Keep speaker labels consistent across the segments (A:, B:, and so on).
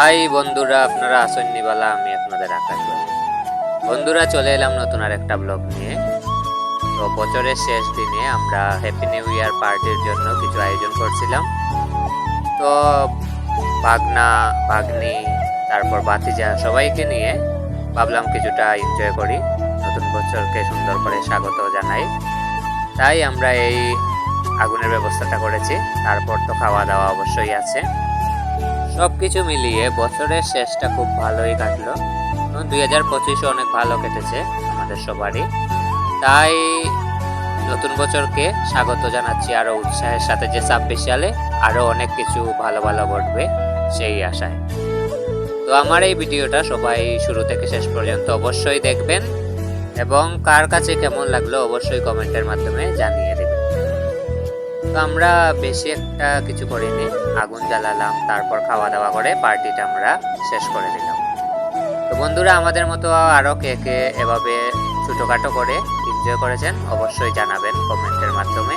A: High বন্ধুরা, আপনারা আসেন নিবালা, আমি আপনাদের আকাশ বলি। বন্ধুরা, চলে এলাম নতুন আর একটা ব্লগ নিয়ে। তো বছরের শেষ দিনে আমরা হ্যাপি নিউ ইয়ার পার্টির জন্য কিছু আয়োজন করছিলাম। তো বাগনা বাগনি তারপর বাতিজা সবাইকে নিয়ে ভাবলাম কিছুটা এনজয় করি। নতুন বছরকে সুন্দর করে স্বাগত জানাই। তাই আমরা এই আগুনের ব্যবস্থাটা করেছি। তারপর তো খাওয়া দাওয়া অবশ্যই আছে। সব কিছু মিলিয়ে বছরের শেষটা খুব ভালোই কাটলো। দুই হাজার পঁচিশে অনেক ভালো কেটেছে আমাদের সবারই। তাই নতুন বছরকে স্বাগত জানাচ্ছি আরও উৎসাহের সাথে যে ছাব্বিশ সালে আরও অনেক কিছু ভালো ভালো ঘটবে সেই আশায়। তো আমার এই ভিডিওটা সবাই শুরু থেকে শেষ পর্যন্ত অবশ্যই দেখবেন। এবং কার কাছে কেমন লাগল অবশ্যই কমেন্টের মাধ্যমে জানিয়ে দেবেন। তো আমরা বেশি একটা কিছু করিনি। আগুন জ্বালালাম, তারপর খাওয়া দাওয়া করে পার্টিটা আমরা শেষ করে দিলাম। তো বন্ধুরা, আমাদের মতো আরও কে কে এভাবে ছোটোখাটো করে এনজয় করেছেন, অবশ্যই জানাবেন কমেন্টের মাধ্যমে।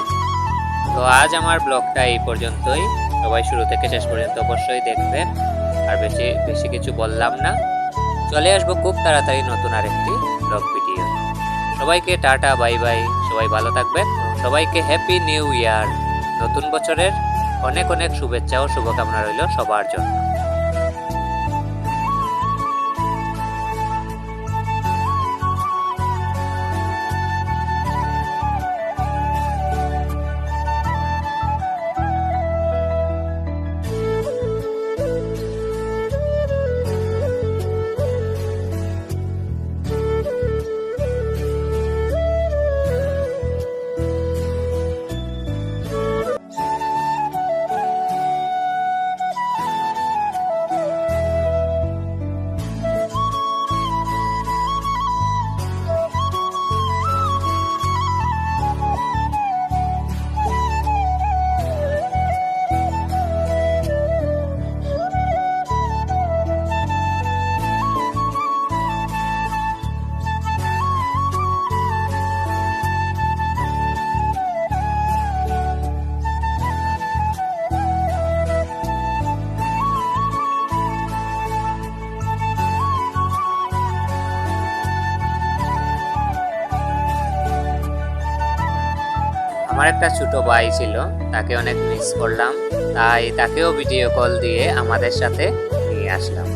A: তো আজ আমার ব্লগটা এই পর্যন্তই। সবাই শুরু থেকে শেষ পর্যন্ত অবশ্যই দেখবেন। আর বেশি বেশি কিছু বললাম না। চলে আসব খুব তাড়াতাড়ি নতুন আরেকটি ব্লগ ভিডিও সবাইকে টাটা, বাই বাই। সবাই ভালো থাকবেন। সবাইকে হ্যাপি নিউ ইয়ার নতুন বছরের অনেক অনেক শুভেচ্ছা ও শুভকামনা রইল সবার জন্য। আমার একটা ছোট ভাই ছিল, তাকে অনেক মিস করলাম। তাই তাকেও ভিডিও কল দিয়ে আমাদের সাথে নিয়ে আসলাম।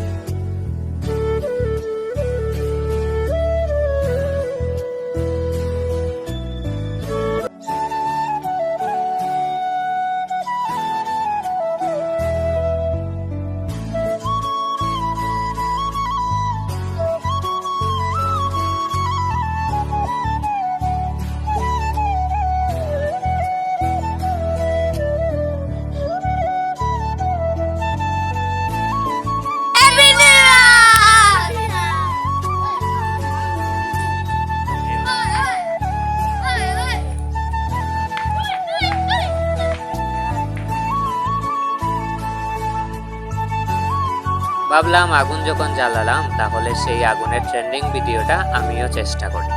A: ভাবলাম আগুন যখন জ্বালালাম, তাহলে সেই আগুনের ট্রেন্ডিং ভিডিওটা আমিও চেষ্টা করি।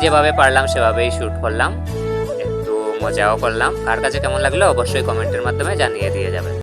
A: যেভাবে পারলাম, সেভাবেই শ্যুট করলাম। একটু মজাও করলাম। কার কাছে কেমন লাগল, অবশ্যই কমেন্টের মাধ্যমে জানিয়ে দিয়ে যাবেন।